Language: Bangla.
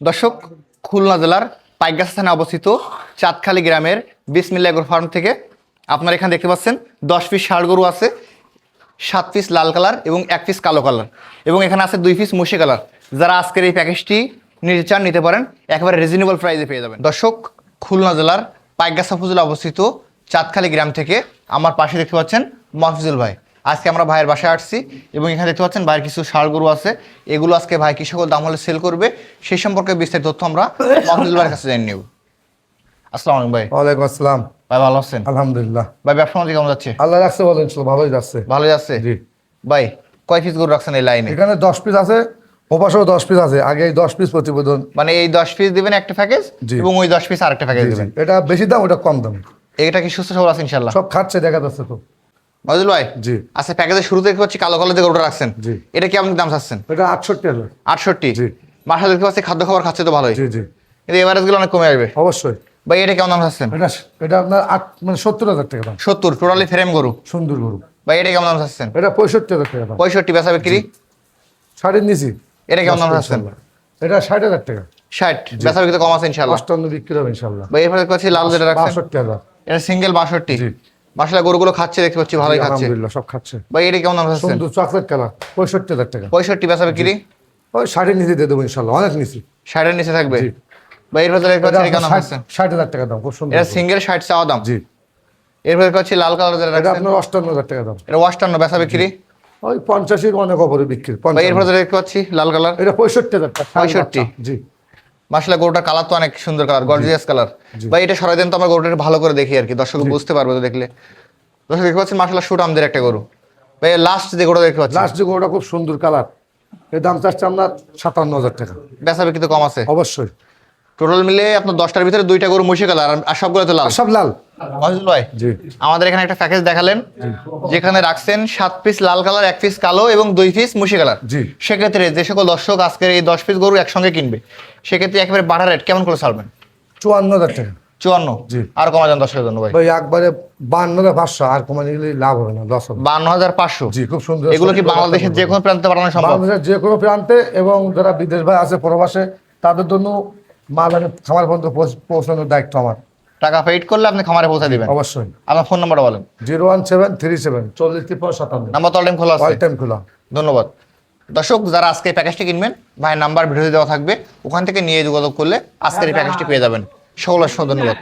দর্শক, খুলনা জেলার পাইকগাছা থানায় অবস্থিত চাঁদখালি গ্রামের বিসমিল্লা এগ্রো ফার্ম থেকে আপনারা এখানে দেখতে পাচ্ছেন, দশ পিস ষাড় গরু আছে, সাত পিস লাল কালার এবং এক পিস কালো কালার এবং এখানে আছে দুই পিস মুশি কালার। যারা আজকের এই প্যাকেজটি নিতে চান, নিতে পারেন, একেবারে রিজনেবল প্রাইসে পেয়ে যাবেন। দর্শক, খুলনা জেলার পাইকগাছা উপজেলা অবস্থিত চাঁদখালি গ্রাম থেকে আমার পাশে দেখতে পাচ্ছেন মহফিজুল ভাই। আজকে আমরা ভাইয়ের বাসায় আসছি এবং এখানে দেখতে পাচ্ছেন ভাইয়ের কিছু ষাড় গরু আছে। এগুলো আজকে ভাই কি সকল দাম হলে সেল করবে সেই সম্পর্কে বিস্তারিত তথ্য আমরা মহফিজুল ভাইয়ের কাছে জেনে নেব। আসসালামু আলাইকুম ভাই। ওয়ালাইকুম আসসালাম। ভাই ভালো আছেন? আলহামদুলিল্লাহ। ভাই ব্যবসা বাণিজ্য কেমন যাচ্ছে? আল্লাহ রাখছে ইনশাল্লাহ ভালোই যাচ্ছে। ভালোই যাচ্ছে? জি। ভাই কয় পিস গরু রাখছেন এই লাইনে এখানে দশ পিস আছে ওপাশেও দশ পিস আছে। আগে এই দশ পিস প্রতিবেদন। মানে এই দশ পিস দিবেন একটা প্যাকেজ এবং ওই দশ পিস আরেকটা প্যাকেজ। দিবেন? এটা বেশি দাম ওটা কম দাম। এটা কি সুস্থ সবল আছে ইনশাল্লাহ সব খাচ্ছে দেখা যাচ্ছে তো। মজুল ভাই জি। আচ্ছা প্যাকেজের শুরুতে দেখতে পাচ্ছি কালো কালো যে গরুটা রাখছেন। জি। এটা কেমন দাম চাচ্ছেন? এটা আটষট্টি হাজার। আটষট্টি? জি। বাসা দেখতে পাচ্ছি খাদ্য খাবার খাচ্ছে তো ভালোই। জি জি। কিন্তু এভারেজগুলো অনেক কমে আসবে। অবশ্যই। ভাই এটা কেমন দাম চাচ্ছেন? এটা এটা আপনার আট মানে সত্তর হাজার টাকা দাম। সত্তর টোটালি ফ্রেম গরু। সুন্দর গরু। ভাই এটা কেমন দাম চাচ্ছেন? এটা পঁয়ষট্টি হাজার টাকা দাম। পঁয়ষট্টি বেচা বিক্রি? ষাটের নিচি। এটা কেমন দাম চাচ্ছেন? এটা ষাট হাজার টাকা। ষাট বেচা বিক্রি কম আছে ইনশাল্লাহ অষ্টান্ন বিক্রি হবে ইনশাল্লাহ ভাই এরপরে দেখতে পাচ্ছি লাল যেটা রাখছেন। বাষট্টি হাজার। এটা সিঙ্গেল বাষট্টি। মাসালা গরুগুলো খাচ্ছে দেখতে পাচ্ছি ভালোই খাচ্ছে। আলহামদুলিল্লাহ সব খাচ্ছে। ভাই এটা কেমন দাম চাচ্ছেন? সুন্দর চকলেট কালার পঁয়ষট্টি হাজার টাকা। পঁয়ষট্টি বেচা বিক্রি? ওই ষাটের নিচে দিয়ে দেবো ইনশাল্লাহ অনেক নিচি। ষাটের নিচে থাকবে? জি। ভাই দেখতে এটা পাচ্ছি কেমন দাম ষাট হাজার টাকা দাম খুব সুন্দর এটা সিঙ্গেল ষাট চাওয়া দাম? জি। এরপরে দেখতে পাচ্ছি লাল কালার যেটা রাখছেন। আপনার অষ্টান্ন হাজার টাকা দাম। এটা ওয়াস্টার্ন বেচা বিক্রি? ওই পঞ্চাশের অনেক অপরে বিক্রি ভাই। এরপরে যেটা দেখতে পাচ্ছি লাল কালার এটা পঁয়ষট্টি হাজার টাকা 65 জি। মাসলা গরুটা কালার তো অনেক সুন্দর কালার গর্জিয়াস কালার বা এটা সরাই দেন তো আমরা গরুটা ভালো করে দেখি আর কি দর্শক বুঝতে পারবে তো দেখলে। দর্শক দেখতে পাচ্ছেন মাসলা শুট আমাদের একটা গরু। ভাই লাস্ট যে গরুটা দেখতে পাচ্ছেন? লাস্ট যে গরুটা খুব সুন্দর কালারের দাম চাচ্ছে আপনার সাতান্ন হাজার টাকা। বেচা বিক্রি তো কম আছে। অবশ্যই। টোটাল মিলে আপনার দশটার ভিতরে দুইটা গরু মুশি কালার আর সবগুলো তো লাল। সব লাল। মহিজুল ভাই আমাদের এখানে একটা প্যাকেজ দেখালেন যেখানে রাখছেন সাত পিস লাল কালার এক পিস কালো এবং দুই পিস মুশি কালার। জি। সেক্ষেত্রে যে সকল দর্শক আজকের এই দশ পিস গরু একসঙ্গে কিনবে সেক্ষেত্রে একেবারে বাড়া রেট কেমন করে ছাড়বেন? চুয়ান্ন হাজার টাকা। চুয়ান্ন? জি। আর কমা যান দর্শকের জন্য ভাই। ভাই একবারে বান্ন হাজার পাঁচশো আর কমানি গেলে লাভ হবে না হবে বান্ন হাজার পাঁচশো? জি খুব সুন্দর। এগুলো কি বাংলাদেশের যে কোনো প্রান্তে পাঠানো সম্ভব? বাংলাদেশের যে কোনো প্রান্তে এবং যারা বিদেশ ভাই আছে প্রবাসে তাদের জন্য মাল খামার পর্যন্ত পৌঁছানোর দায়িত্ব আমার। টাকা পেইড করলে আপনি খামারে পৌঁছে দিবেন? অবশ্যই। আমার ফোন নাম্বারটা বলেন। Zero one seven three seven চল্লিশ তিপ্পান্ন সাতান্ন। নাম্বার তো টাইম খোলা আছে। টাইম খোলা। ধন্যবাদ। দর্শক যারা আজকে এই প্যাকেজটি কিনবেন ভাইয়ের নাম্বার ভিডিওতে দেওয়া থাকবে ওখান থেকে নিয়ে যোগাযোগ করলে আজকের এই প্যাকেজটি পেয়ে যাবেন। সকল অসংখ্য ধন্যবাদ।